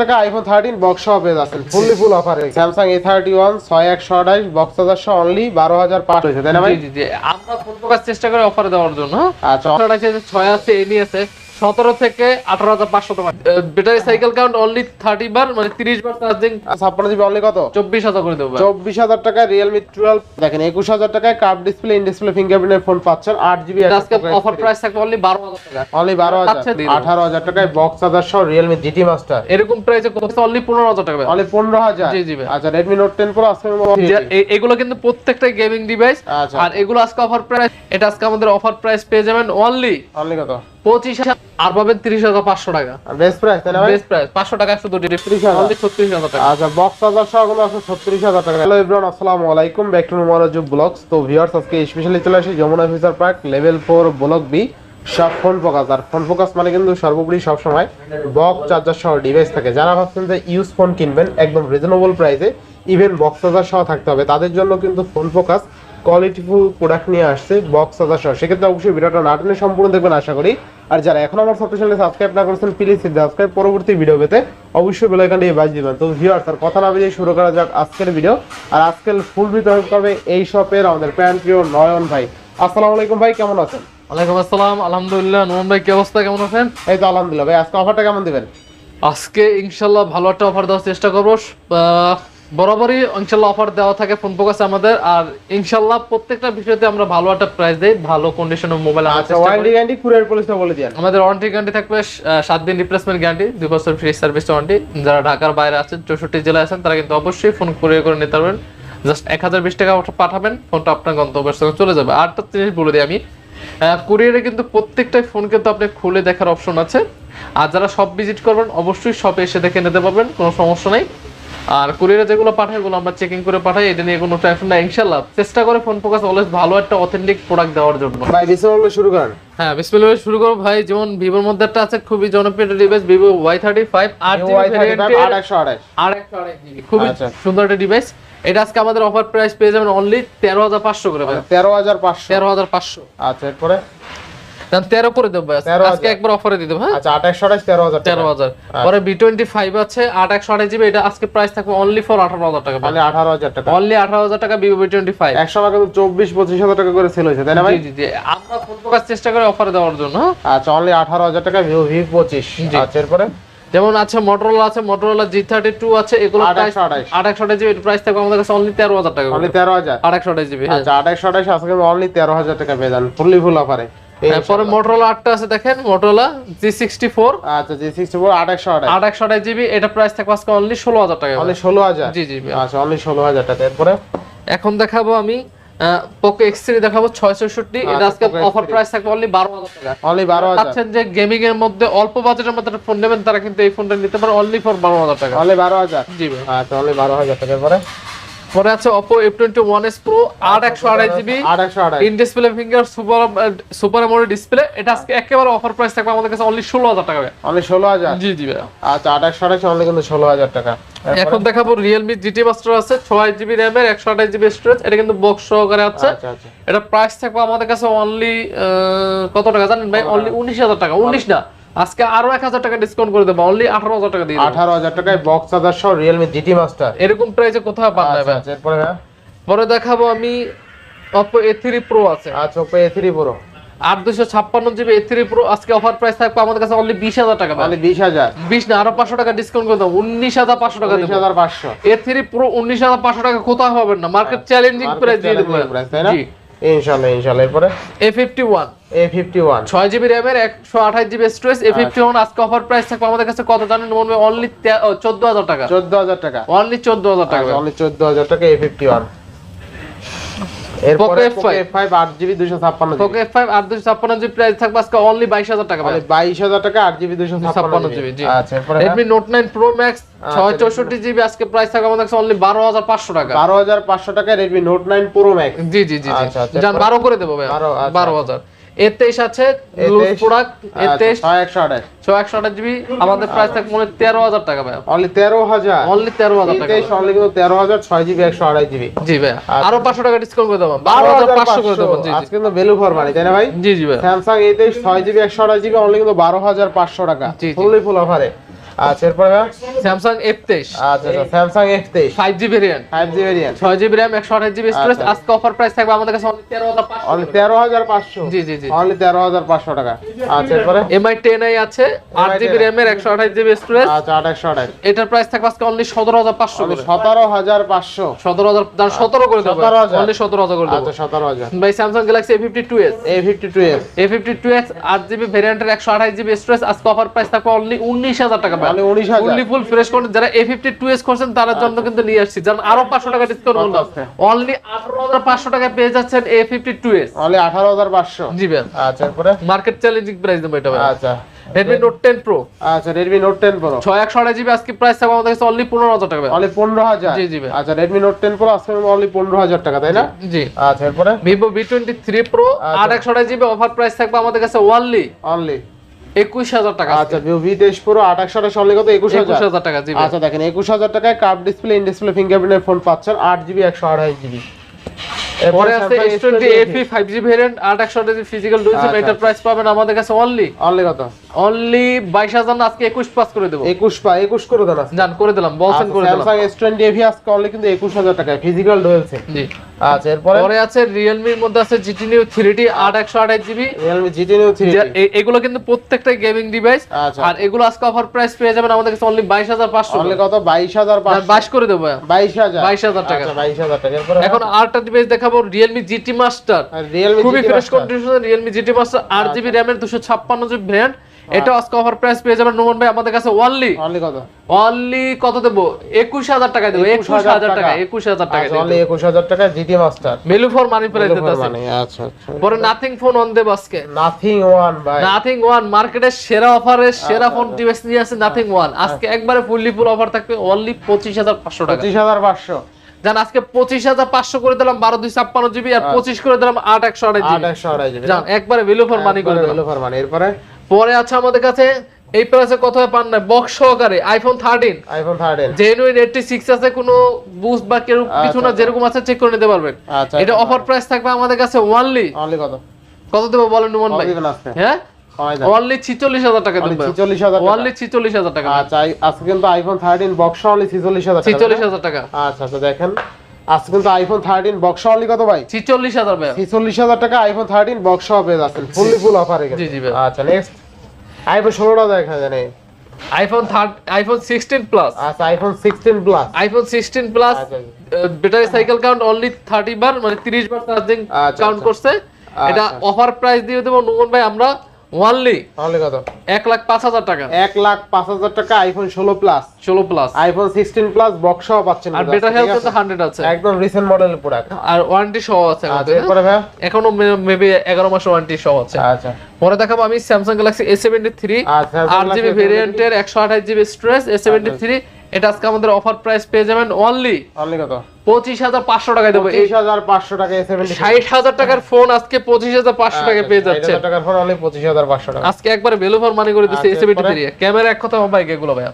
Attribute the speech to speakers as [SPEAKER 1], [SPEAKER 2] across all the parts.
[SPEAKER 1] টাকা iPhone thirteen box পেয়ে যাচ্ছেন। Fully full offer Samsung A thirty one ছয় একশো আঠাইশ বক্স চার্জার অনলি বারো হাজার পাঁচ হয়েছে তাই না ভাই।
[SPEAKER 2] আমরা ফুল প্রকাশ চেষ্টা করে অফার দেওয়ার জন্য।
[SPEAKER 1] আচ্ছা।
[SPEAKER 2] ছয় আছে এনি আছে। সতেরো থেকে আঠারো হাজার পাঁচশো টাকা। Battery cycle count only thirty বার মানে তিরিশ বার চার্জিং
[SPEAKER 1] ছাপ্পান্ন জিবি অনলি কত?
[SPEAKER 2] চব্বিশ হাজার করে দেবো
[SPEAKER 1] চব্বিশ হাজার টাকায় রিয়েলমি টুয়েলভ দেখেন একুশ হাজার টাকায় কাপ ডিসপ্লে ইন ডিসপ্লে ফিঙ্গারপ্রিন্টের ফোন পাচ্ছেন। আট জিবি
[SPEAKER 2] আজকে অফার প্রাইস থাকবে অনলি বারো হাজার টাকা।
[SPEAKER 1] অনলি বারো
[SPEAKER 2] আচ্ছা,
[SPEAKER 1] হাজার আঠারো হাজার টাকায় বক্স চার্জার সহ রিয়েলমি জিটি মাস্টার
[SPEAKER 2] এরকম প্রাইসে করতে অনলি পনেরো হাজার টাকা।
[SPEAKER 1] অনলি পনেরো হাজার?
[SPEAKER 2] জি, জি।
[SPEAKER 1] আচ্ছা রেডমি নোট টেন প্রো আজকে
[SPEAKER 2] এগুলো কিন্তু প্রত্যেকটা গেমিং ডিভাইস
[SPEAKER 1] আচ্ছা।
[SPEAKER 2] আর এগুলো আজকে অফার প্রাইস এটা আজকে আমাদের অফার প্রাইস পেয়ে যাবেন অনলি
[SPEAKER 1] অনলি কত?
[SPEAKER 2] পঁচিশ হাজার আর পাবেন তিরিশ হাজার পাঁচশো টাকা।
[SPEAKER 1] বেস্ট প্রাইস তাই
[SPEAKER 2] বেস্ট প্রাইস পাঁচশো টাকা শুধু
[SPEAKER 1] 36,000
[SPEAKER 2] অনলি ছত্রিশ হাজার টাকা।
[SPEAKER 1] আচ্ছা বক্স সহ আছে ছত্রিশ হাজার টাকা। হ্যালো এভরিওয়ান আসসালামু আলাইকুম। ব্যাক টু মনোযোগ ব্লগস তো ভিউয়ার্স আজকে স্পেশালি চলে আসি Jamuna Future park level four block B সব ফোন ফোকাস আর ফোন ফোকাস মানে কিন্তু সর্বোপরি সবসময় বক্স চার্জার সহ ডিভাইস থাকে। যারা ভাবছেন যে ইউজ ফোন কিনবেন একদম রিজনেবল প্রাইসে ইভেন বক্স চার্জার সহ থাকতে হবে। তাদের জন্য কিন্তু ফোন ফোকাস কোয়ালিটিফুল প্রোডাক্ট নিয়ে আসছে বক্স চার্জার সহ। সেক্ষেত্রে অবশ্যই ভিডিওটা নাটনে সম্পূর্ণ দেখবেন আশা করি। আর যারা এখন আমার সফট চ্যানেলে সাবস্ক্রাইব না করেছেন প্লিজ সাবস্ক্রাইব পরবর্তী ভিডিও পেতে অবশ্যই বেল আইকনটি বাজ দিবেন। তো ভিউয়ার্স আর কথা না বেরিয়ে শুরু করা যাক আজকের ভিডিও আর আজকের ফুল ভিডিও করবে এই শপের আমাদের প্যান প্রিয় নয়ন ভাই। আসসালামু আলাইকুম ভাই কেমন আছেন?
[SPEAKER 2] ওয়ালাইকুম আসসালাম আলহামদুলিল্লাহ। নোমান ভাই কি অবস্থা কেমন আছেন?
[SPEAKER 1] এই তো আলহামদুলিল্লাহ ভাই আজকে অফারটা কেমন দিবেন?
[SPEAKER 2] আজকে ইনশাল্লাহ ভালো একটা অফার দেওয়ার চেষ্টা করব। বরাবরই ইনশাল্লাহ অফার দেওয়া থাকে ফোন ফোকাসে আমাদের। আর ইনশাল্লাহ প্রত্যেকটা বিষয়তে আমরা ভালো একটা প্রাইস দেই ভালো কন্ডিশনের মোবাইল
[SPEAKER 1] আচ্ছা ওয়ারেন্টি গ্যারান্টি কুরিয়ার পলিসিটা বলে দিন
[SPEAKER 2] আমাদের ওয়ারেন্টি গ্যারান্টি থাকবে আহ, সাত দিন রিপ্লেসমেন্ট গ্যারান্টি দুই বছর ফ্রি সার্ভিস ওয়ারেন্টি যারা ঢাকার বাইরে আছেন চৌষট্টি জেলায় আছেন তারা কিন্তু অবশ্যই ফোন কুরিয়ার করে নিতে পারবেন। জাস্ট এক হাজার বিশ টাকা পাঠাবেন ফোনটা আপনার গন্তব্যের সঙ্গে চলে যাবে। আরেকটা জিনিস বলে দিই আমি কুরিয়ারে কিন্তু প্রত্যেকটা ফোন কিন্তু আপনি খুলে দেখার অপশন আছে। আর যারা সব ভিজিট করবেন অবশ্যই শপে এসে দেখে নিতে পারবেন কোনো সমস্যা নেই। আর কুরিয়ারে যেগুলো পাঠাই ওগুলো আমরা চেকিং করে পাঠাই এটা নিয়ে কোনো টেনশন না ইনশাল্লাহ চেষ্টা করে ফোন ফোকাস অলওয়েজ ভালো একটা অথেন্টিক প্রোডাক্ট দেওয়ার জন্য।
[SPEAKER 1] ভাই ডিসেম্বর শুরু করেন
[SPEAKER 2] হ্যাঁ বিসমিল্লাহ শুরু করো। ভাই যেমন ভিভোর মধ্যে একটা আছে খুবই জনপ্রিয় device Vivo Y thirty five আট খুবই
[SPEAKER 1] আচ্ছা।
[SPEAKER 2] সুন্দর একটা ডিভাইস এটা আজকে আমাদের অফার প্রাইস পেয়ে যাবেন অনলি তেরো হাজার পাঁচশো করে ভাই।
[SPEAKER 1] তেরো হাজার পাঁচশো।
[SPEAKER 2] তেরো হাজার পাঁচশো।
[SPEAKER 1] আচ্ছা এরপরে?
[SPEAKER 2] তেরো করে দেবো আজকে একবার অফারে দিয়ে দেবো হ্যাঁ?
[SPEAKER 1] আচ্ছা আট আঠাশ তেরো হাজার
[SPEAKER 2] তেরো হাজার। পরে বি টোয়েন্টি ফাইভ আছে আট একশো আঠাশ জিবি এটা আজকে প্রাইস থাকবে অনলি ফর আঠারো হাজার টাকা
[SPEAKER 1] মানে আঠারো হাজার টাকা।
[SPEAKER 2] অনলি আঠারো হাজার টাকা বি টোয়েন্টি ফাইভ
[SPEAKER 1] একশো টাকা চব্বিশ পঁচিশ হাজার টাকা করে সেল হয়েছে তাই না ভাই?
[SPEAKER 2] জি আমরা প্রকাশ চেষ্টা করে অফারে দেওয়ার জন্য?
[SPEAKER 1] আচ্ছা অনলি আঠারো হাজার টাকা ভি পঁচিশ। আচ্ছা এরপরে?
[SPEAKER 2] যেমন আছে মোটরোলা আছে মোটরোলা জি থার্টি টু আছে এগুলো প্রাইস আট একশো জিবি প্রাইস থাকবে আমাদের কাছে অনলি তেরো হাজার টাকা
[SPEAKER 1] অনলি তেরো হাজার?
[SPEAKER 2] আট একশো জিবি হ্যাঁ।
[SPEAKER 1] আচ্ছা আট একশো আঠাশ আজকে অনলি তেরো হাজার টাকা পেয়ে যান ফুললি ফুল অফারে
[SPEAKER 2] তারপরে মোটরোলা আটটা আছে দেখেন মোটরোলা জি সিক্সটি ফোর
[SPEAKER 1] আচ্ছা জি সিক্সটি ফোর আট একশো আঠাশ
[SPEAKER 2] আট একশো আঠাশ জিবি এটা প্রাইস থাকবে আজকে অনলি ষোলো হাজার টাকা
[SPEAKER 1] অনলি ষোলো হাজার?
[SPEAKER 2] জি জি
[SPEAKER 1] আচ্ছা অনলি ষোলো হাজার টাকা। এরপরে?
[SPEAKER 2] এখন দেখাবো আমি পোকো এক্স থ্রি দেখাবো এটা
[SPEAKER 1] আচ্ছা,
[SPEAKER 2] আজকে
[SPEAKER 1] Poco X3
[SPEAKER 2] অফার প্রাইস থাকবে অনলি বারো হাজার টাকা।
[SPEAKER 1] অনলি বারো হাজার।
[SPEAKER 2] যে গেমিং এর মধ্যে অল্প বাজেটের মধ্যে ফোন নেবেন তারা কিন্তু এই ফোনটা নিতে পারে অনলি ফর বারো হাজার টাকা।
[SPEAKER 1] অনলি বারো হাজার?
[SPEAKER 2] জি
[SPEAKER 1] আচ্ছা অনলি বারো হাজার টাকা। এরপরে?
[SPEAKER 2] পরে আছে একশো আড়াই জিবি
[SPEAKER 1] আট একশো আঠাশ
[SPEAKER 2] in display finger super super AMOLED display এটা আজকে একেবারে অফার প্রাইস থাকবে আমাদের কাছে অনলি ষোলো হাজার টাকা ভাই।
[SPEAKER 1] অনলি ষোলো হাজার
[SPEAKER 2] জি জি ভাই
[SPEAKER 1] আচ্ছা আট একশো আঠাশ অনলি কিন্তু ষোলো হাজার টাকা
[SPEAKER 2] এখন দেখাবো রিয়েলমি জিটি মাস্টার আছে ছয় জিবি র্যামের একশো আঠাশ জিবি স্টোরেজ এটা কিন্তু বক্স সহকারে আছে
[SPEAKER 1] আচ্ছা আচ্ছা
[SPEAKER 2] এটা প্রাইস থাকবে আমাদের কাছে অনলি কত টাকা জানেন ভাই অনলি উনিশ হাজার টাকা উনিশ না আজকে আরও এক হাজার টাকা ডিসকাউন্ট করে দেবো অনলি আঠারো হাজার টাকা দিয়ে
[SPEAKER 1] আঠারো হাজার টাকায় বক্স চার্জার সহ রিয়েলমি জিটি মাস্টার
[SPEAKER 2] এরকম প্রাইসে কোথাও পান না
[SPEAKER 1] আচ্ছা আচ্ছা এরপরে
[SPEAKER 2] পরে দেখাবো আমি অপো এ থ্রি প্রো আছে।
[SPEAKER 1] আচ্ছা ওপো এ থ্রি প্রো
[SPEAKER 2] আট দুশো ছাপ্পান্ন জিবি এ থ্রি প্রো আজকে অফার প্রাইস থাকবে আমাদের কাছে অনলি বিশ হাজার টাকা
[SPEAKER 1] অনলি বিশ হাজার।
[SPEAKER 2] বিশ না আরও পাঁচশো টাকা ডিসকাউন্ট করে দেবো উনিশ হাজার পাঁচশো টাকা দেবো।
[SPEAKER 1] হাজার পাঁচশো।
[SPEAKER 2] এ থ্রি প্রো উনিশ হাজার পাঁচশো টাকা কোথাও পাবেন না মার্কেট চ্যালেঞ্জিং প্রাইস দিয়ে দেবো
[SPEAKER 1] প্রাইস তাই না?
[SPEAKER 2] জি
[SPEAKER 1] ইনশাল্লাহ ইনশাল্লাহ এরপরে?
[SPEAKER 2] A fifty one
[SPEAKER 1] A fifty one
[SPEAKER 2] ছয় জিবি র্যামের একশো আঠাশ GB storage A fifty one আজকে অফার প্রাইস থাকবে আমাদের কাছে কত জানেন? বলবে অনলি চোদ্দ হাজার টাকা।
[SPEAKER 1] চোদ্দ হাজার টাকা।
[SPEAKER 2] অনলি চোদ্দ হাজার টাকা।
[SPEAKER 1] অনলি চোদ্দ হাজার টাকা এ ফিফটি ওয়ান এরপরে
[SPEAKER 2] Poco F5 8GB 256GB Poco F5 8GB price থাকবে আজকে অনলি 22000 টাকা
[SPEAKER 1] মানে 22000 টাকা
[SPEAKER 2] 8GB
[SPEAKER 1] 256GB
[SPEAKER 2] জি।
[SPEAKER 1] আচ্ছা এরপরে হ্যাঁ।
[SPEAKER 2] Redmi Note 9 Pro Max আচ্ছা, 664GB আজকে প্রাইস থাকবে আমাদের কাছে অনলি 12500 টাকা।
[SPEAKER 1] 12500 টাকা Redmi Note 9 Pro Max
[SPEAKER 2] জি জি জি জি।
[SPEAKER 1] আচ্ছা,
[SPEAKER 2] আচ্ছা, করে দেবো ভাই 12000 এর তেইশ আছে আচ্ছা,
[SPEAKER 1] ছয় একশো আঠাশ।
[SPEAKER 2] জিবি তেরো হাজার টাকা ভাই
[SPEAKER 1] তেরো হাজার?
[SPEAKER 2] অনলি তেরো হাজার
[SPEAKER 1] তেরো হাজার ছয় জিবি একশো আড়াই জিবি
[SPEAKER 2] ভাই আরও পাঁচশো টাকা বারো হাজার পাঁচশো করে দেবো
[SPEAKER 1] আজকে কিন্তু ভাই?
[SPEAKER 2] জি জি ভাই
[SPEAKER 1] ছয় জিবি একশো আড়াই জিবি অনলি কিন্তু বারো হাজার পাঁচশো টাকা। ফুললি ফুল অফারে আচ্ছা এরপরে
[SPEAKER 2] স্যামসাং এফ তেইশ।
[SPEAKER 1] আচ্ছা আচ্ছা স্যামসাং এফ তেইশ।
[SPEAKER 2] Five G variant
[SPEAKER 1] five G variant
[SPEAKER 2] ছয় জিবি র্যাম একশো আঠাশ জিবি স্টোরেজ। আজকে অফার প্রাইস থাকবে আমাদের কাছে অনলি তেরো হাজার পাঁচশো
[SPEAKER 1] অনলি তেরো হাজার পাঁচশো?
[SPEAKER 2] জি জি জি।
[SPEAKER 1] অনলি তেরো হাজার পাঁচশো টাকা। আচ্ছা এরপরে?
[SPEAKER 2] এমআই টেন আই আছে আট জিবি
[SPEAKER 1] 10i
[SPEAKER 2] র্যামের একশো আঠাশ জিবি স্টোরেজ
[SPEAKER 1] আচ্ছা আঠাশশো আঠাশ।
[SPEAKER 2] এটার প্রাইস থাকবে আজকে অনলি সতেরো হাজার পাঁচশো
[SPEAKER 1] সতেরো হাজার পাঁচশো।
[SPEAKER 2] সতেরো হাজার সতেরো করে দেবো। অনলি সতেরো হাজার করে দেবো।
[SPEAKER 1] সতেরো হাজার।
[SPEAKER 2] ভাই Samsung Galaxy A fifty two S
[SPEAKER 1] A fifty two S
[SPEAKER 2] A fifty two আট জিবি একশো আঠাশ জিবি স্টোরেজ আজকে অফার প্রাইস থাকবে অনলি উনিশ হাজার টাকা
[SPEAKER 1] অনলি উনিশ
[SPEAKER 2] ফুললি ফুল ফ্রেশ কোন যারা এ ফিফটি টু এস করছেন তার জন্য কিন্তু নিয়ে আসছি। যেমন আরও পাঁচশো টাকা ডিসকাউন্ট
[SPEAKER 1] কত আছে?
[SPEAKER 2] অনলি আঠারো হাজার পাঁচশো টাকা পেয়ে যাচ্ছেন A fifty two S
[SPEAKER 1] only আঠারো হাজার পাঁচশো?
[SPEAKER 2] জি ভাই।
[SPEAKER 1] আচ্ছা এরপরে?
[SPEAKER 2] মার্কেট চ্যালেঞ্জিং প্রাইস দেবো এটা ভাই।
[SPEAKER 1] আচ্ছা।
[SPEAKER 2] রেডমি নোট টেন প্রো
[SPEAKER 1] আচ্ছা
[SPEAKER 2] একশো আঠাশ জিবি আজকে প্রাইস থাকবে আমাদের কাছে অনলি পনেরো হাজার টাকা ভাই।
[SPEAKER 1] অনলি
[SPEAKER 2] জি, জি ভাই।
[SPEAKER 1] আচ্ছা রেডমি নোট টেন প্রো আজকে অনলি পনেরো হাজার টাকা তাই না?
[SPEAKER 2] জি
[SPEAKER 1] আচ্ছা এরপরে?
[SPEAKER 2] প্রো
[SPEAKER 1] আচ্ছা।
[SPEAKER 2] একশো আঠাশ জিবি অফার প্রাইস থাকবে আমাদের কাছে অনলি
[SPEAKER 1] অনলি
[SPEAKER 2] একুশ হাজার টাকা
[SPEAKER 1] আচ্ছা ভিভো তেইশ প্রো আট একশো আঠাশ অনলি কত একুশ
[SPEAKER 2] একুশ
[SPEAKER 1] হাজার
[SPEAKER 2] টাকা
[SPEAKER 1] আচ্ছা দেখেন একুশ হাজার টাকায় কাপ ডিসপ্লে ইন ডিসপ্লে ফিঙ্গারপ্রিন্টের ফোন পাচ্ছেন আট জিবি একশো আঠাশ জিবি
[SPEAKER 2] পরে আছে ভেরিয়েন্ট ফিজিক্যাল ডুয়েল
[SPEAKER 1] আচ্ছা।
[SPEAKER 2] প্রাইস পাবেন আমাদের কাছে অনলি
[SPEAKER 1] অনলি কত?
[SPEAKER 2] অনলি বাইশ হাজার না আজকে একুশ পাস করে দেবো।
[SPEAKER 1] একুশ পা একুশ করে দেন আজকে।
[SPEAKER 2] জান করে দিলাম বলছেন করে দিলাম।
[SPEAKER 1] আজকে অনলি কিন্তু একুশ হাজার টাকায় ফিজিক্যাল ডুয়েল সিম
[SPEAKER 2] জি।
[SPEAKER 1] আচ্ছা এরপরে?
[SPEAKER 2] পরে আছে রিয়েলমির মধ্যে আছে আট একশো আঠাশ GB
[SPEAKER 1] Realme GT Neo three
[SPEAKER 2] এগুলো কিন্তু প্রত্যেকটা গেমিং ডিভাইস
[SPEAKER 1] আচ্ছা।
[SPEAKER 2] আর এগুলো আজকে অফার প্রাইস পেয়ে যাবেন আমাদের কাছে অনলি বাইশ হাজার পাঁচশো
[SPEAKER 1] অনলি কত? বাইশ হাজার পাঁচশো।
[SPEAKER 2] বাইশ করে দেবো।
[SPEAKER 1] বাইশ হাজার।
[SPEAKER 2] 22,000 টাকা।
[SPEAKER 1] আচ্ছা, বাইশ হাজার টাকা। এরপরে?
[SPEAKER 2] এখন আরেকটা ডিভাইস দেখাবো রিয়েলমি জিটি মাস্টার
[SPEAKER 1] রিয়েলমি
[SPEAKER 2] খুবই ফ্রেশ কন্ডিশনে জিটি মাস্টার আট জিবি র্যামের দুশো ছাপ্পান্ন জিবি ভ্যারিয়েন্ট এটা আজকে অফার প্রাইস পেয়ে যাবেন নোমান ভাই আমাদের কাছে অনলি
[SPEAKER 1] অনলি কত?
[SPEAKER 2] অনলি কত দেবো? একুশ হাজার টাকা দেবো একুশ হাজার টাকা। একুশ হাজার টাকা
[SPEAKER 1] আচ্ছা অনলি একুশ হাজার টাকা GT Master
[SPEAKER 2] value for money price দিতেছে।
[SPEAKER 1] মানে আচ্ছা আচ্ছা।
[SPEAKER 2] পরে নাথিং ফোন অন দেবো আজকে।
[SPEAKER 1] নাথিং ওয়ান ভাই।
[SPEAKER 2] নাথিং ওয়ান মার্কেটের সেরা অফারে সেরা ফোন ডিভাইস নিয়ে আসছে নাথিং ওয়ান আজকে একবারে ফুললি ফুল অফার থাকবে অনলি পঁচিশ হাজার পাঁচশো টাকা।
[SPEAKER 1] পঁচিশ হাজার পাঁচশো।
[SPEAKER 2] জান আজকে পঁচিশ হাজার পাঁচশো করে দিলাম বারো দুই ছাপ্পান্ন জিবি আর পঁচিশ করে দিলাম আট একশো আড়াই জিবি।
[SPEAKER 1] একশো আড়াই জিবি।
[SPEAKER 2] জান একবারে ভ্যালু ফর মানি করে দিলাম।
[SPEAKER 1] মানে এরপরে?
[SPEAKER 2] পরে আছে আমাদের কাছে এই প্রাইসে কত পান না বক্স সহকারে iPhone thirteen
[SPEAKER 1] iPhone thirteen
[SPEAKER 2] genuine eighty six আছে কোনো বুস্ট বা কেউ কিছু না যেরকম আছে চেক করে নিতে পারবেন।
[SPEAKER 1] আচ্ছা
[SPEAKER 2] এটা অফার প্রাইস থাকবে আমাদের কাছে ওয়ানলি
[SPEAKER 1] অনলি কত?
[SPEAKER 2] কত দেবো বলেন নুমান ভাই? হ্যাঁ? অনলি ছিচল্লিশ হাজার টাকা
[SPEAKER 1] অনলি
[SPEAKER 2] দেবো।
[SPEAKER 1] ছিচল্লিশ হাজার টাকা।
[SPEAKER 2] অনলি ছিচল্লিশ হাজার টাকা।
[SPEAKER 1] আচ্ছা আজকে কিন্তু আইফোন থার্টিন বক্স অনলি ছিচল্লিশ হাজার টাকা
[SPEAKER 2] ছিচল্লিশ হাজার টাকা।
[SPEAKER 1] আচ্ছা আচ্ছা দেখেন। আজকে কিন্তু আইফোন থার্টিন বক্স অনলি কত ভাই?
[SPEAKER 2] ছিচল্লিশ হাজার ভাই
[SPEAKER 1] ছিচল্লিশ হাজার টাকা আইফোন থার্টিন বক্স পেয়ে যাচ্ছেন। ফুললি ফুল অফারে
[SPEAKER 2] জি, জি
[SPEAKER 1] আচ্ছা নেক্সট আইফোন ষোলোটা দেখা
[SPEAKER 2] iPhone third iPhone sixteen plus
[SPEAKER 1] আচ্ছা iPhone sixteen plus
[SPEAKER 2] iPhone sixteen plus
[SPEAKER 1] আচ্ছা
[SPEAKER 2] battery cycle count only thirty বার মানে তিরিশ বার চার্জিং
[SPEAKER 1] আচ্ছা,
[SPEAKER 2] কাউন্ট
[SPEAKER 1] আচ্ছা।
[SPEAKER 2] করছে। এটা
[SPEAKER 1] আচ্ছা।
[SPEAKER 2] অফার প্রাইস দিয়ে দেবো। নুমন ভাই আমরা ওয়ানলি
[SPEAKER 1] কত?
[SPEAKER 2] লাখ পাঁচ হাজার টাকা।
[SPEAKER 1] এক লাখ পাঁচ হাজার টাকা আইফোন ষোলো প্লাস
[SPEAKER 2] ষোলো প্লাস
[SPEAKER 1] আইফোন প্লাস বক্স পাচ্ছেন
[SPEAKER 2] আর
[SPEAKER 1] কিন্তু
[SPEAKER 2] হেলথ
[SPEAKER 1] ঠিক
[SPEAKER 2] কিন্তু
[SPEAKER 1] আছে? একদম রিসেন্ট মডেলের প্রোডাক্ট
[SPEAKER 2] আর ওয়ারেন্টি সহ আছে
[SPEAKER 1] আচ্ছা
[SPEAKER 2] আমাদের,
[SPEAKER 1] এরপরে ভাই
[SPEAKER 2] এখনও মেবি এগারো মাস ওয়ারেন্টি সহ আছে।
[SPEAKER 1] আচ্ছা।
[SPEAKER 2] পরে দেখাবো আমি
[SPEAKER 1] আচ্ছা
[SPEAKER 2] জিবি ভেরিয়েন্টের জিবি স্টোরেজ থ্রি এটা আজকে আমাদের অফার প্রাইস পেয়ে যাবেন অনলি
[SPEAKER 1] অনলি কত?
[SPEAKER 2] পঁচিশ হাজার পাঁচশো টাকায় দেবো।
[SPEAKER 1] পঁচিশ হাজার পাঁচশো টাকা
[SPEAKER 2] ষাট হাজার টাকার ফোন আজকে পঁচিশ হাজার পাঁচশো টাকায় পেয়ে যাচ্ছে
[SPEAKER 1] টাকার ফোন অনলি পঁচিশ হাজার পাঁচশো টাকা।
[SPEAKER 2] আজকে একবারে ভ্যালু ফর মানি করে দিচ্ছে
[SPEAKER 1] আচ্ছা,
[SPEAKER 2] ক্যামেরা এক কথা বাইক এগুলো ভাইয়া।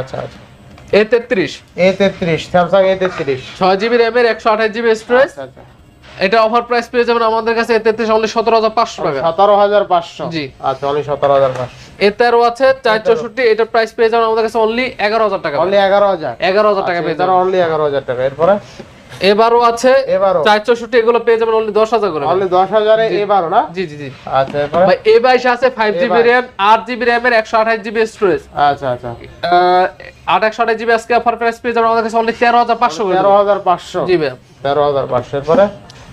[SPEAKER 1] আচ্ছা আচ্ছা।
[SPEAKER 2] এ তেত্রিশ।
[SPEAKER 1] এ তেত্রিশ স্যামসাং এ তেত্রিশ।
[SPEAKER 2] ছয় জিবি র্যামের একশো আঠাশ জিবি স্টোরেজ
[SPEAKER 1] আচ্ছা আচ্ছা।
[SPEAKER 2] এটা অফার প্রাইস পেয়ে যাবেন আমাদের কাছে এ তেত্রিশ অনলি সতেরো হাজার পাঁচশো টাকা।
[SPEAKER 1] সতেরো হাজার পাঁচশো।
[SPEAKER 2] জি।
[SPEAKER 1] আচ্ছা অনলি সতেরো হাজার পাঁচশো।
[SPEAKER 2] এ আছে চার চৌষট্টি এটার প্রাইস পেয়ে যাবেন আমাদের কাছে অনলি এগারো হাজার টাকা।
[SPEAKER 1] অনলি এগারো হাজার।
[SPEAKER 2] এগারো হাজার টাকা পেয়ে যাবেন।
[SPEAKER 1] অনলি এগারো হাজার টাকা। এরপরে?
[SPEAKER 2] এবারও আছে
[SPEAKER 1] এবারও?
[SPEAKER 2] চার চৌষট্টি এগুলো পেয়ে যাবেন অনলি দশ হাজার করে।
[SPEAKER 1] অনলি দশ হাজারে এবারও না?
[SPEAKER 2] জি জি জি।
[SPEAKER 1] আচ্ছা
[SPEAKER 2] ভাই এ বাইশ আছে ফাইভ জিবি
[SPEAKER 1] A22
[SPEAKER 2] র্যাম আট জিবি র্যামের একশো আঠাশ জিবি স্টোরেজ
[SPEAKER 1] আচ্ছা আচ্ছা।
[SPEAKER 2] আট একশো আঠাশ জিবি আজকে অফার প্রাইস পেয়ে যাবেন আমাদের কাছে অনলি তেরো হাজার পাঁচশো করে।
[SPEAKER 1] তেরো হাজার পাঁচশো।
[SPEAKER 2] জি ভাই
[SPEAKER 1] তেরো হাজার পাঁচশো। এরপরে?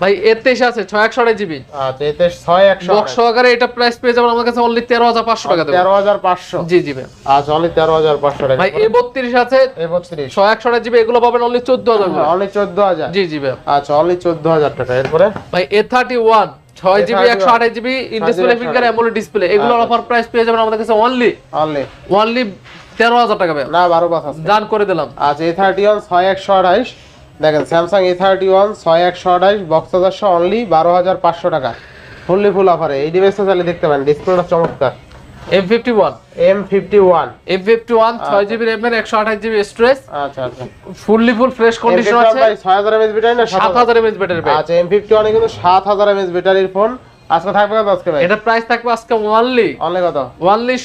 [SPEAKER 2] ভাই এর তেইশ আছে ছয় একশো আঠাশ জিবি।
[SPEAKER 1] আচ্ছা এতে ছয় একশো
[SPEAKER 2] বক্স সহকারে এটা প্রাইস পেয়ে যাবেন আমার কাছে অনলি তেরো হাজার পাঁচশো টাকা দেবো।
[SPEAKER 1] তেরো হাজার পাঁচশো।
[SPEAKER 2] জি জি ভাই।
[SPEAKER 1] আচ্ছা অনলি তেরো হাজার পাঁচশো টাকা।
[SPEAKER 2] ভাই এ বত্রিশ আছে
[SPEAKER 1] এ বত্রিশ।
[SPEAKER 2] ছয় একশো আঠাশ জিবি এগুলো পাবেন অনলি চোদ্দ হাজার
[SPEAKER 1] অনলি চোদ্দ হাজার।
[SPEAKER 2] জি জি ভাই।
[SPEAKER 1] আচ্ছা অনলি চোদ্দ হাজার টাকা। এরপরে?
[SPEAKER 2] ভাই এ থার্টি ওয়ান ছয় জিবি একশো আঠাশ GB display finger AMOLED display এগুলোর অফার প্রাইস পেয়ে যাবেন আমাদের কাছে অনলি
[SPEAKER 1] অনলি
[SPEAKER 2] অনলি তেরো হাজার টাকা ভাই।
[SPEAKER 1] না বারো পাঁচ
[SPEAKER 2] দান করে দিলাম।
[SPEAKER 1] আচ্ছা এ থার্টি ওয়ান ছয় একশো আঠাইশ দেখেন স্যামসাং এ থার্টি ওয়ান ছয় একশো আঠাইশ বক্স চারশো অনলি বারো হাজার পাঁচশো টাকা। ফুললি ফুল অফারে এই ডিভাইসটা চাইলে দেখতে পারেন ডিসপ্লেটা চমৎকার।
[SPEAKER 2] M fifty one
[SPEAKER 1] M fifty one
[SPEAKER 2] M fifty one ছয় জিবি র্যাম এর একশো আঠাশ জিবি স্টোরেজ
[SPEAKER 1] আচ্ছা আচ্ছা।
[SPEAKER 2] ফুললি ফুল ফ্রেশ কন্ডিশন আছে।
[SPEAKER 1] ছয় হাজার এমএস ব্যাটারি না
[SPEAKER 2] সাত হাজার? এমএস ব্যাটারি
[SPEAKER 1] আচ্ছা এম ফিফটি ওয়ানে কিন্তু সাত হাজার এমএস ব্যাটারির ফোন আজকে থাকবে কত আজকে ভাই?
[SPEAKER 2] এটা প্রাইস থাকবে আজকে ওয়ানলি
[SPEAKER 1] অনলি কত?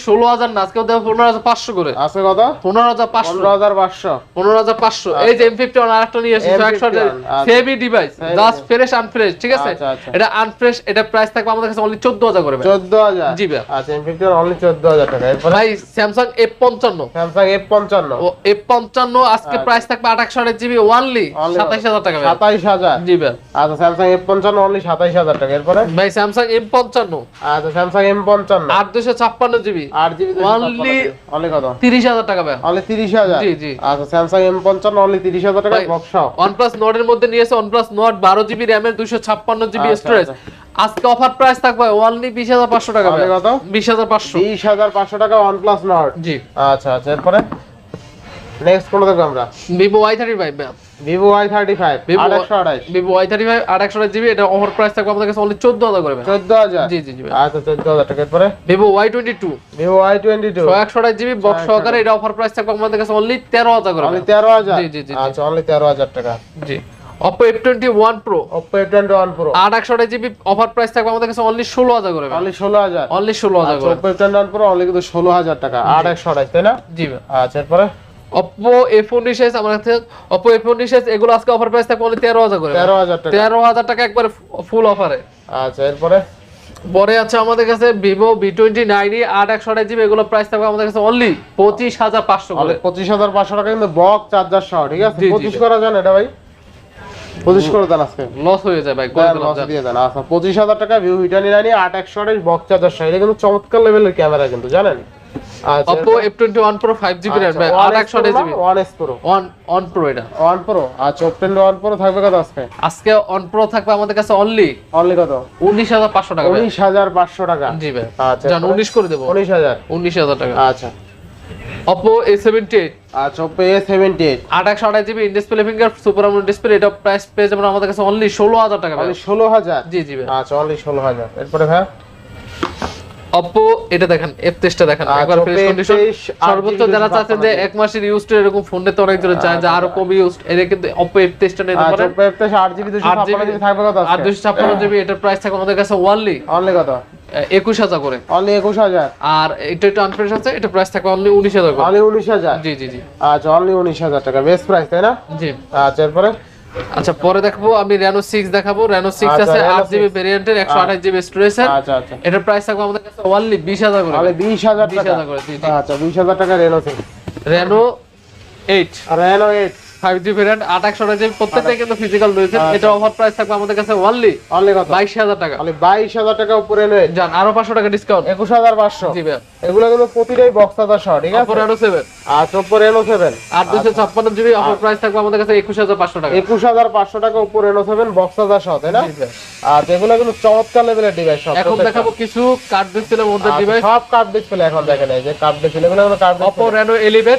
[SPEAKER 2] ষোলো হাজার না আজকে দেবো পনেরো হাজার পাঁচশো করে।
[SPEAKER 1] আজকে কত?
[SPEAKER 2] পনেরো হাজার পাঁচশো।
[SPEAKER 1] পনেরো হাজার পাঁচশো।
[SPEAKER 2] পনেরো হাজার পাঁচশো। এই যে এম ফিফটি ওয়ান আরেকটা নিয়ে এসেছি
[SPEAKER 1] M51,
[SPEAKER 2] একশো
[SPEAKER 1] আচ্ছা।
[SPEAKER 2] ডিভাইস জাস্ট ফ্রেশ আনফ্রেশ ঠিক আছে?
[SPEAKER 1] আচ্ছা, আচ্ছা।
[SPEAKER 2] এটা আনফ্রেশ এটা প্রাইস থাকবে আমাদের কাছে অনলি চোদ্দ হাজার করে ভাই।
[SPEAKER 1] চোদ্দ হাজার?
[SPEAKER 2] জি ভাই।
[SPEAKER 1] আচ্ছা এম ফিফটি ওয়ান অনলি চোদ্দ হাজার টাকা।
[SPEAKER 2] ভাই পঞ্চান্ন।
[SPEAKER 1] স্যামসাং এফ পঞ্চান্ন।
[SPEAKER 2] ও এফ পঞ্চান্ন আজকে প্রাইস থাকবে আঠাশশো আট জিবি ওয়ানলি
[SPEAKER 1] Only
[SPEAKER 2] সাতাইশ হাজার টাকা ভাই।
[SPEAKER 1] সাতাইশ হাজার।
[SPEAKER 2] জি ভাই।
[SPEAKER 1] আচ্ছা এফ পঞ্চান্ন অনলি সাতাইশ হাজার টাকা। এরপরে?
[SPEAKER 2] ভাই স্যামসাং এম পঞ্চান্ন।
[SPEAKER 1] আচ্ছা স্যামসাং এম পঞ্চান্ন।
[SPEAKER 2] আট দুশো ছাপ্পান্ন জিবি।
[SPEAKER 1] আট জিবি
[SPEAKER 2] Only
[SPEAKER 1] অনলি কত?
[SPEAKER 2] তিরিশ হাজার টাকা ভাই
[SPEAKER 1] অনলি তিরিশ হাজার?
[SPEAKER 2] জি, জি।
[SPEAKER 1] আচ্ছা স্যামসাং এম পঞ্চান্ন অনলি তিরিশ হাজার টাকা বক্স
[SPEAKER 2] OnePlus Nord এর মধ্যে নিয়েছে OnePlus Nord বারো জিবি র্যামের দুশো ছাপ্পান্ন জিবি
[SPEAKER 1] আচ্ছা,
[SPEAKER 2] স্টোরেজ আজকে অফার প্রাইস থাকবে হাজার পাঁচশো টাকা
[SPEAKER 1] Only কত?
[SPEAKER 2] বিশ হাজার পাঁচশো।
[SPEAKER 1] বিশ হাজার পাঁচশো টাকা ওয়ান প্লাস নট
[SPEAKER 2] জি।
[SPEAKER 1] আচ্ছা আচ্ছা এরপরে? নেক্সট কোন দেখব আমরা?
[SPEAKER 2] Vivo Y thirty five
[SPEAKER 1] Vivo Y thirty five
[SPEAKER 2] Vivo
[SPEAKER 1] আট
[SPEAKER 2] ভিভো ওয়াই থার্টি ফাইভ আট একশো জিবি এটা অফার প্রাইস থাকবে কাছে অনলি চোদ্দ হাজার করে
[SPEAKER 1] চোদ্দ হাজার?
[SPEAKER 2] জি জি জি
[SPEAKER 1] আচ্ছা চোদ্দ হাজার টাকা এরপরে?
[SPEAKER 2] Vivo Y twenty two
[SPEAKER 1] Vivo Y twenty two
[SPEAKER 2] একশো জিবি বক্স সহকারে এটা অফার প্রাইস থাকবে আমাদের কাছে অনলি তেরো হাজার করে
[SPEAKER 1] অনলি তেরো হাজার?
[SPEAKER 2] জি, জি।
[SPEAKER 1] আচ্ছা অনলি তেরো হাজার টাকা।
[SPEAKER 2] জি। ওয়ান প্রো আট একশো আঠাশ জিবি অফার প্রাইস থাকবে আমাদের কাছে অনলি ষোলো হাজার করে
[SPEAKER 1] অনলি ষোলো হাজার?
[SPEAKER 2] অনলি ষোলো হাজার
[SPEAKER 1] আচ্ছা
[SPEAKER 2] করে।
[SPEAKER 1] Oppo A twenty one Pro only কিন্তু ষোলো হাজার টাকা আট একশো আঠাইশ তাই না?
[SPEAKER 2] জি
[SPEAKER 1] আচ্ছা এরপরে?
[SPEAKER 2] Oppo A19 আমার কাছে Oppo A19 এগুলো আজকে অফার প্রাইস থাকবে only 13000 করে।
[SPEAKER 1] তেরো হাজার টাকা।
[SPEAKER 2] 13000 টাকা একবার ফুল অফারে
[SPEAKER 1] আচ্ছা এরপরে?
[SPEAKER 2] পরে আছে আমাদের কাছে Vivo V29 আট একশো আঠাশ জিবি এগুলো প্রাইস থাকবে আমাদের কাছে অনলি পঁচিশ হাজার পাঁচশো করে।
[SPEAKER 1] অনলি পঁচিশ হাজার পাঁচশো টাকা কিন্তু বক্স চার্জার সহ ঠিক আছে? পঁচিশ। করা যান এটা ভাই? পঁচিশ করে দেন আজকে।
[SPEAKER 2] লস হয়ে যায় ভাই
[SPEAKER 1] লস দিয়ে দেন। আচ্ছা পঁচিশ হাজার টাকা ভিউ হিটানি নাইনি আট একশো বক্স চার্জার সহ এটা কিন্তু চমৎকার লেভেলের ক্যামেরা কিন্তু জানেন?
[SPEAKER 2] Oppo F21 Pro 5GB RAM ভাই এটা।
[SPEAKER 1] আচ্ছা ওপেন ওয়ান প্রো থাকবে কত আজকে?
[SPEAKER 2] আজকে অন প্রো থাকবে আমাদের কাছে অনলি
[SPEAKER 1] অনলি কত?
[SPEAKER 2] উনিশ হাজার পাঁচশো টাকা। জি ভাই।
[SPEAKER 1] আচ্ছা
[SPEAKER 2] জান উনিশ করে দেবো।
[SPEAKER 1] উনিশ হাজার।
[SPEAKER 2] উনিশ হাজার টাকা।
[SPEAKER 1] আচ্ছা।
[SPEAKER 2] Oppo A78
[SPEAKER 1] আচ্ছা ওপো এ সেভেন্টি এইট
[SPEAKER 2] একশো আঠাশ GB in display finger super AMOLED display এটা প্রাইস পেয়ে যাবেন আমাদের কাছে অনলি ষোলো হাজার টাকা
[SPEAKER 1] অনলি
[SPEAKER 2] জি জি
[SPEAKER 1] আচ্ছা অনলি এরপরে ভাই?
[SPEAKER 2] Oppo এটা দেখেন F23 টা দেখেন
[SPEAKER 1] আচ্ছা,
[SPEAKER 2] একবার ফ্রেশ কন্ডিশন
[SPEAKER 1] F23
[SPEAKER 2] সর্বোচ্চ যারা চাচ্ছেন যে এক মাসের ইউজ এরকম ফোন নিতে অনেক জোরে চায় যে আরও কম ইউজ এটা কিন্তু Oppo F23 টা নিতে
[SPEAKER 1] আচ্ছা
[SPEAKER 2] পারেন
[SPEAKER 1] ওপো এফ দুশো
[SPEAKER 2] আট জিবি আর দুশো ছাপ্পান্ন জিবি এটার প্রাইস থাকবে আমাদের কাছে ওয়ানলি
[SPEAKER 1] অনলি কত?
[SPEAKER 2] একুশ হাজার করে।
[SPEAKER 1] অনলি একুশ হাজার?
[SPEAKER 2] আর এটা একটু আনফ্রেশ আছে এটা প্রাইস থাকবে অনলি উনিশ হাজার করে।
[SPEAKER 1] অনলি উনিশ হাজার?
[SPEAKER 2] জি জি জি।
[SPEAKER 1] আচ্ছা অনলি উনিশ হাজার টাকা বেস্ট প্রাইস তাই না?
[SPEAKER 2] জি।
[SPEAKER 1] আচ্ছা এরপরে?
[SPEAKER 2] আচ্ছা পরে দেখব আমি রেনো সিক্স দেখাবো। রেনো সিক্স
[SPEAKER 1] আচ্ছা,
[SPEAKER 2] আছে
[SPEAKER 1] Reno
[SPEAKER 2] আট জিবি
[SPEAKER 1] 6
[SPEAKER 2] ভেরিয়েন্টের একশো আঠাশ জিবি স্টোরেজ
[SPEAKER 1] আচ্ছা আচ্ছা।
[SPEAKER 2] এটার প্রাইস থাকবে আমাদের কাছে ওয়ানলি বিশ হাজার করে।
[SPEAKER 1] তাহলে বিশ হাজার
[SPEAKER 2] 20,000
[SPEAKER 1] টাকা।
[SPEAKER 2] করে।
[SPEAKER 1] আচ্ছা বিশ হাজার টাকা Reno six
[SPEAKER 2] Reno eight
[SPEAKER 1] Reno eight
[SPEAKER 2] five G variant আট একশো প্রত্যেকটাই কিন্তু ফিজিক্যাল রয়েছে।
[SPEAKER 1] আচ্ছা।
[SPEAKER 2] এটা অফার প্রাইস থাকবে আমাদের কাছে ওয়ানলি
[SPEAKER 1] অনলি কত?
[SPEAKER 2] বাইশ হাজার টাকা।
[SPEAKER 1] তাহলে বাইশ হাজার টাকা উপরে এইট
[SPEAKER 2] যান আরও পাঁচশো টাকা ডিসকাউন্ট
[SPEAKER 1] একুশ হাজার পাঁচশো।
[SPEAKER 2] জি ভাই
[SPEAKER 1] এগুলো কিন্তু প্রতিটাই বক্স হাজার সহ ঠিক আছে?
[SPEAKER 2] রেনো সেভেন
[SPEAKER 1] আচ্ছা ওপো রেনো সেভেন
[SPEAKER 2] আট দুশো ছাপ্পান্ন জিবি অফার প্রাইস থাকবে আমাদের কাছে একুশ হাজার পাঁচশো টাকা।
[SPEAKER 1] একুশ হাজার পাঁচশো টাকা উপর রেনো সেভেন বক্স হাজার সহ তাই না? আর এগুলো কিন্তু চমৎকার লেভেলের ডিভাইস সব
[SPEAKER 2] এখন দেখাবো কিছু কার্ড ডিসপ্লের মধ্যে
[SPEAKER 1] আচ্ছা,
[SPEAKER 2] ডিভাইস
[SPEAKER 1] সব কার্ড ডিসপ্লে এখন দেখেন এই যে কার্ড ডিসপ্লে এগুলো কোনো কার্ড
[SPEAKER 2] অপো রেনো ইলেভেন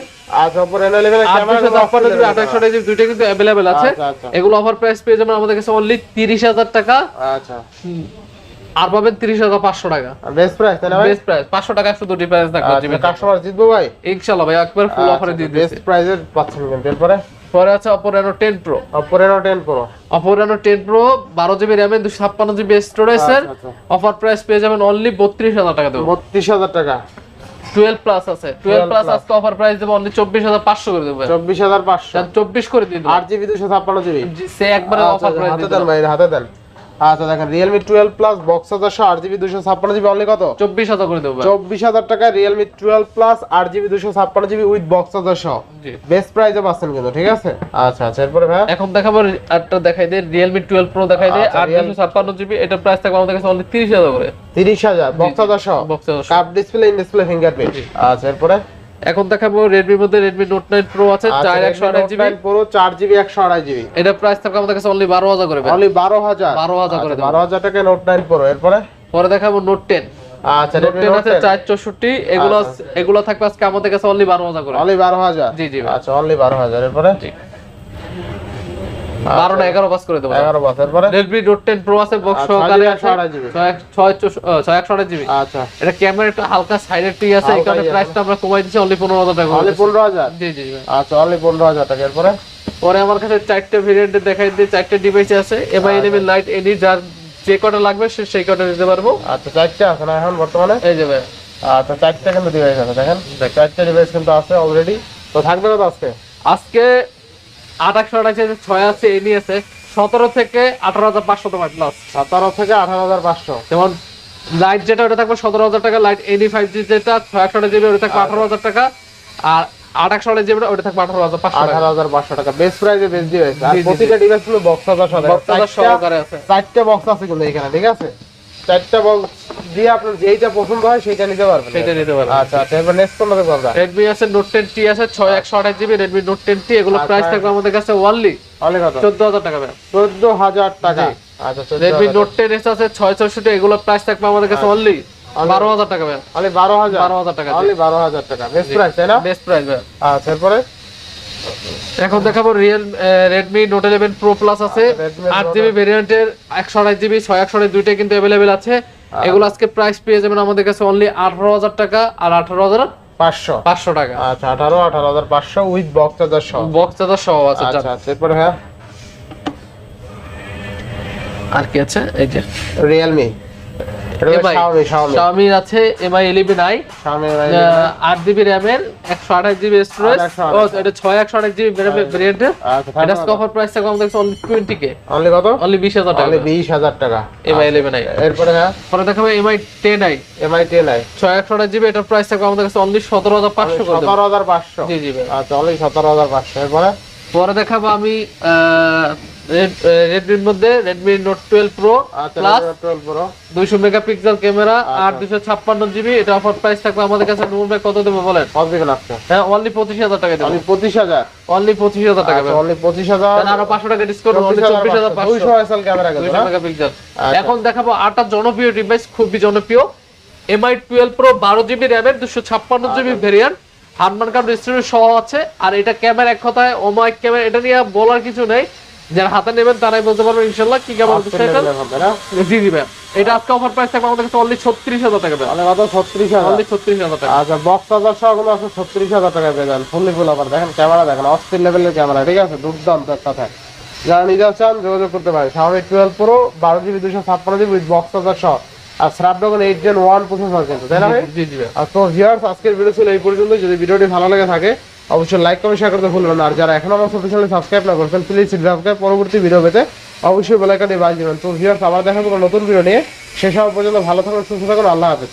[SPEAKER 1] আচ্ছা আচ্ছা, আচ্ছা।
[SPEAKER 2] এগুলো অফার প্রাইস পেয়ে যাবেন আমাদের কাছে অনলি তিরিশ হাজার টাকা। আর পাবেন তিরিশ হাজার পাঁচশো টাকা।
[SPEAKER 1] বেস্ট প্রাইস তাই
[SPEAKER 2] বেস্ট প্রাইস পাঁচশো টাকা একশো দুটি থাকবে
[SPEAKER 1] কাস্টমার জিতবো ভাই?
[SPEAKER 2] ইনশাল্লাহ ভাই একবার ফুল অফারে দিয়ে
[SPEAKER 1] বেস্ট প্রাইসে পাচ্ছেন এরপরে?
[SPEAKER 2] পরে আছে Oppo Reno ten pro
[SPEAKER 1] Reno ten pro
[SPEAKER 2] Oppo Reno ten pro বারো জিবি র্যামের দুশো ছাপ্পান্ন জিবি
[SPEAKER 1] আচ্ছা।
[SPEAKER 2] অফার প্রাইস পেয়ে যাবেন অনলি বত্রিশ হাজার টাকা দেবো।
[SPEAKER 1] বত্রিশ হাজার টাকা।
[SPEAKER 2] টুয়েলভ প্লাস আছে।
[SPEAKER 1] 12
[SPEAKER 2] প্লাস আজকে অফার প্রাইস দেব অনলি চব্বিশ হাজার পাঁচশো করে দেব।
[SPEAKER 1] চব্বিশ হাজার পাঁচশো।
[SPEAKER 2] চব্বিশ করে দিন
[SPEAKER 1] আট জিবি দুশো ছাপ্পান্ন জিবি
[SPEAKER 2] সে একবারে
[SPEAKER 1] আচ্ছা,
[SPEAKER 2] অফার প্রাইস
[SPEAKER 1] হাতে
[SPEAKER 2] দিয়ে
[SPEAKER 1] দেন ভাই হাতে দেন। আচ্ছা দেখেন রিয়েলমি টুয়েলভ প্লাস বক্স আট জিবি দুশো ছাপ্পান্ন জিবি অনলি কত?
[SPEAKER 2] চব্বিশ হাজার করে দেবো।
[SPEAKER 1] চব্বিশ হাজার টাকা রিয়েলমি টুয়েলভ প্লাস আট জিবি দুশো ছাপ্পান্ন জিবি উইথ বক্স হাজারশো
[SPEAKER 2] জি।
[SPEAKER 1] বেস্ট প্রাইসে পাচ্ছেন কিন্তু ঠিক আছে? আচ্ছা আচ্ছা এরপরে ভাই?
[SPEAKER 2] এখন দেখাবো আটটা দেখাই দে রিয়েলমি টুয়েলভ প্রো দেখাই দে
[SPEAKER 1] আচ্ছা,
[SPEAKER 2] আট দুশো ছাপ্পান্ন জিবি এটার প্রাইস থাকবে আমাদের কাছে অনলি তিরিশ হাজার করে।
[SPEAKER 1] তিরিশ হাজার বক্স হাজারশো
[SPEAKER 2] বক্স
[SPEAKER 1] কাপ ডিসপ্লে ইন ডিসপ্লে ফিঙ্গারপ্রিন্ট আচ্ছা এরপরে?
[SPEAKER 2] এখন দেখাবো রেডমির মধ্যে রেডমি নোট নাইন প্রো আছে
[SPEAKER 1] আচ্ছা,
[SPEAKER 2] জিবি এটার প্রাইস থাকবে আমাদের কাছে অনলি বারো হাজার করে ভাই।
[SPEAKER 1] অনলি বারো হাজার?
[SPEAKER 2] 12,000 করে দেবো।
[SPEAKER 1] বারো হাজার টাকা নোট নাইন Pro এরপরে?
[SPEAKER 2] পরে দেখাবো নোট টেন
[SPEAKER 1] আচ্ছা
[SPEAKER 2] নোট টেন আছে চার চৌষট্টি এগুলো এগুলো থাকবে আজকে আমাদের কাছে অনলি বারো হাজার করে।
[SPEAKER 1] অনলি বারো হাজার?
[SPEAKER 2] জি, জি
[SPEAKER 1] আচ্ছা অনলি বারো হাজার। এরপরে?
[SPEAKER 2] জি। বারো না পাস করে দেবো। আছে বক্স সহকারে আছে জিবি
[SPEAKER 1] আচ্ছা।
[SPEAKER 2] এটা ক্যামেরা একটু হালকা সাইডের টি আছে এই কারণে
[SPEAKER 1] ইয়ে।
[SPEAKER 2] প্রাইসটা আমরা কমাই দিচ্ছি অনলি পনেরো হাজার টাকা
[SPEAKER 1] অনলি
[SPEAKER 2] করে।
[SPEAKER 1] পনেরো হাজার?
[SPEAKER 2] জি জি।
[SPEAKER 1] আচ্ছা অনলি টাকা এরপরে?
[SPEAKER 2] পরে আমার কাছে চারটে ভেরিয়েন্টে দেখাই দিয়ে চারটে ডিভাইস আছে এমআই এনিমি লাইট এনি যার যে কটা লাগবে সে সেই কটা নিতে পারব।
[SPEAKER 1] আচ্ছা চারটে আছে না এখন বর্তমানে?
[SPEAKER 2] এই যাবে
[SPEAKER 1] আচ্ছা চারটে কিন্তু ডিভাইস আছে দেখেন। চারটে ডিভাইস কিন্তু আছে অলরেডি তো থাকবে না তো আজকে?
[SPEAKER 2] আজকে একশো আঠাশ ছয় আছে এনি আছে। সতেরো থেকে আঠারো হাজার পাঁচশো তোমার প্লাস
[SPEAKER 1] সতেরো থেকে আঠারো হাজার পাঁচশো।
[SPEAKER 2] যেমন লাইট যেটা ওটা থাকবে সতেরো হাজার টাকা লাইট এনি ফাইভ জি যেটা ছয় একশো জিবি ওটা থাকবে আঠারো হাজার টাকা। আর আট একশো জিবি ওটা থাকবে আঠারো হাজার পাঁচশো
[SPEAKER 1] আঠারো হাজার পাঁচশো টাকা। বেস্ট প্রাইসে বেস্ট ডিভাইস আর
[SPEAKER 2] জি, জি,
[SPEAKER 1] প্রতিটা ডিভাইসগুলো বক্স হাজার
[SPEAKER 2] সহকারে আছে।
[SPEAKER 1] চারটে বক্স আছে এখানে ঠিক আছে? চারটা বক্স দিয়ে আপনার যেইটা পছন্দ হয় সেইটা নিতে পারবেন।
[SPEAKER 2] সেটা নিতে পারবেন।
[SPEAKER 1] আচ্ছা আচ্ছা এবার নেক্সট কোনটা দেখব আমরা?
[SPEAKER 2] রেডমি আছে নোট টেন টি আছে ছয় একশো আঠাশ GB Redmi note ten T এগুলো
[SPEAKER 1] আচ্ছা।
[SPEAKER 2] প্রাইস থাকবে আমাদের কাছে
[SPEAKER 1] অনেক কথা
[SPEAKER 2] চোদ্দ হাজার টাকা ম্যাম
[SPEAKER 1] চোদ্দ হাজার টাকা। আচ্ছা
[SPEAKER 2] নোট টেন এস আছে ছয় ছয়ষট্টি এগুলো প্রাইস থাকবে আমাদের কাছে অনলি বারো হাজার টাকা ম্যাম
[SPEAKER 1] অনলি বারো হাজার?
[SPEAKER 2] বারো হাজার টাকা
[SPEAKER 1] অনলি বারো হাজার টাকা। বেস্ট প্রাইস তাই না?
[SPEAKER 2] বেস্ট প্রাইস ম্যাম
[SPEAKER 1] আচ্ছা এরপরে?
[SPEAKER 2] এখন দেখাবো real Redmi note eleven pro plus আছে।
[SPEAKER 1] আচ্ছা,
[SPEAKER 2] আট জিবি ভেরিয়েন্টের একশো আঠাশ জিবি ছয় একশো দুইটাই কিন্তু অ্যাভেলেবেল আছে। এগুলো আজকে প্রাইস পেয়ে যাবেন আমাদের কাছে অনলি আঠারো হাজার টাকা আর আঠারো হাজার
[SPEAKER 1] পাঁচশো।
[SPEAKER 2] পাঁচশো টাকা।
[SPEAKER 1] আচ্ছা আঠারো আঠারো হাজার পাঁচশো উইথ বক্স চার্জার সহ।
[SPEAKER 2] বক্স চার্জার সহ আছে
[SPEAKER 1] আচ্ছা আচ্ছা এরপরে হ্যাঁ
[SPEAKER 2] আর কি আছে? এই যে।
[SPEAKER 1] রিয়েলমি
[SPEAKER 2] Xiaomi আছে এমআই ইলেভেন আই
[SPEAKER 1] শাওমি
[SPEAKER 2] আট জিবি র্যামের একশো আঠাশ জিবি স্টোরেজ
[SPEAKER 1] আর 128
[SPEAKER 2] ও এটা ছয় একশো আঠাশ জিবি ভেরিয়েন্টের
[SPEAKER 1] আচ্ছা
[SPEAKER 2] এটা কভার প্রাইস থাকবে আমাদের অনলি টোয়েন্টি কে
[SPEAKER 1] অনলি কত?
[SPEAKER 2] অনলি বিশ হাজার টাকা।
[SPEAKER 1] অনলি বিশ হাজার টাকা।
[SPEAKER 2] এমআই ইলেভেন আই
[SPEAKER 1] এরপরে হ্যাঁ?
[SPEAKER 2] পরে দেখাবে এমআই টেন আই ছয় একশো আঠাশ জিবি এটার প্রাইস থাকবে আমাদের কাছে অনলি সতেরো হাজার পাঁচশো করে দেবো।
[SPEAKER 1] সতেরো হাজার পাঁচশো।
[SPEAKER 2] জি জি ভাই।
[SPEAKER 1] আচ্ছা অনলি এরপরে?
[SPEAKER 2] পরে দেখাবো আমি রেডমির মধ্যে রেডমি নোট টুয়েলভ প্রো
[SPEAKER 1] আচ্ছা
[SPEAKER 2] প্লাস দুইশো মেগাপিক্সেল ক্যামেরা
[SPEAKER 1] আচ্ছা।
[SPEAKER 2] আর দুশো ছাপ্পান্ন জিবি এটা অফার প্রাইস থাকবে আমাদের কাছে। ভাই কত দেবো বলেন? হ্যাঁ অনলি পঁচিশ হাজার টাকা দেবো।
[SPEAKER 1] পঁচিশ হাজার।
[SPEAKER 2] অনলি পঁচিশ হাজার টাকা
[SPEAKER 1] অনলি পঁচিশ হাজার।
[SPEAKER 2] আরও পাঁচশো টাকা ডিসকাউন্ট অনলি চব্বিশ হাজার
[SPEAKER 1] দুইশো ক্যামেরা
[SPEAKER 2] দুইশো মেগাপিক্সেল
[SPEAKER 1] আচ্ছা।
[SPEAKER 2] এখন দেখাবো আটটা জনপ্রিয় ডিভাইস খুবই জনপ্রিয়। এমআই টুয়েলভ প্রো বারো জিবি র্যামের দুশো ছাপ্পান্ন জিবি
[SPEAKER 1] আচ্ছা।
[SPEAKER 2] ভেরিয়েন্ট হারমান কার্ড রেস্টুরেন্ট সহ আছে। আর এটা ক্যামেরা এক কথায় ওমাইক ক্যামেরা এটা নিয়ে বলার কিছু নেই। যারা হাতে নেবেন তারাই বলতে পারবেন ইনশাল্লাহ কি কেমন
[SPEAKER 1] না?
[SPEAKER 2] জি জি ম্যাম এটা আজকে অফার প্রাইস থাকবে আমাদের কাছে অনলি ছত্রিশ হাজার টাকা
[SPEAKER 1] কত ছত্রিশ হাজার।
[SPEAKER 2] অনলি ছত্রিশ হাজার টাকা।
[SPEAKER 1] আচ্ছা বক্স চার্জার সহ কিন্তু আছে? ছত্রিশ হাজার টাকা পেয়ে যান ফুললি ফুল আবার দেখেন ক্যামেরা দেখেন অস্থির লেভেলের ক্যামেরা ঠিক আছে? দুর্দান্ত একটা কথায় যারা নিতে চান যোগাযোগ করতে পারেন। শাওমি টুয়েলভ প্রো বারো জিবি দুশো ছাপ্পান্ন জিবি উইথ বক্স চার্জার সহ। আর Snapdragon eight gen one processor কিন্তু তাই না ভাই?
[SPEAKER 2] জি জি ম্যাম
[SPEAKER 1] আর তো ভিউয়ার্স আজকের ভিডিও ছিল এই পর্যন্ত যদি ভিডিওটি ভালো লেগে থাকে অবশ্যই লাইক কমেন্ট শেয়ার করতে ভুলবেন আর যারা এখন আমার প্রফেশনালি সাবস্ক্রাইব না করছেন প্লিজ সাবস্ক্রাইব পরবর্তী ভিডিও পেতে অবশ্যই বেলাইকাটি বাজ দেবেন। তো ভিউয়ার্স আবার দেখা করব নতুন ভিডিও নিয়ে। সেসব পর্যন্ত ভালো থাকুন, সুস্থ থাকুন, আল্লাহ হাফেজ।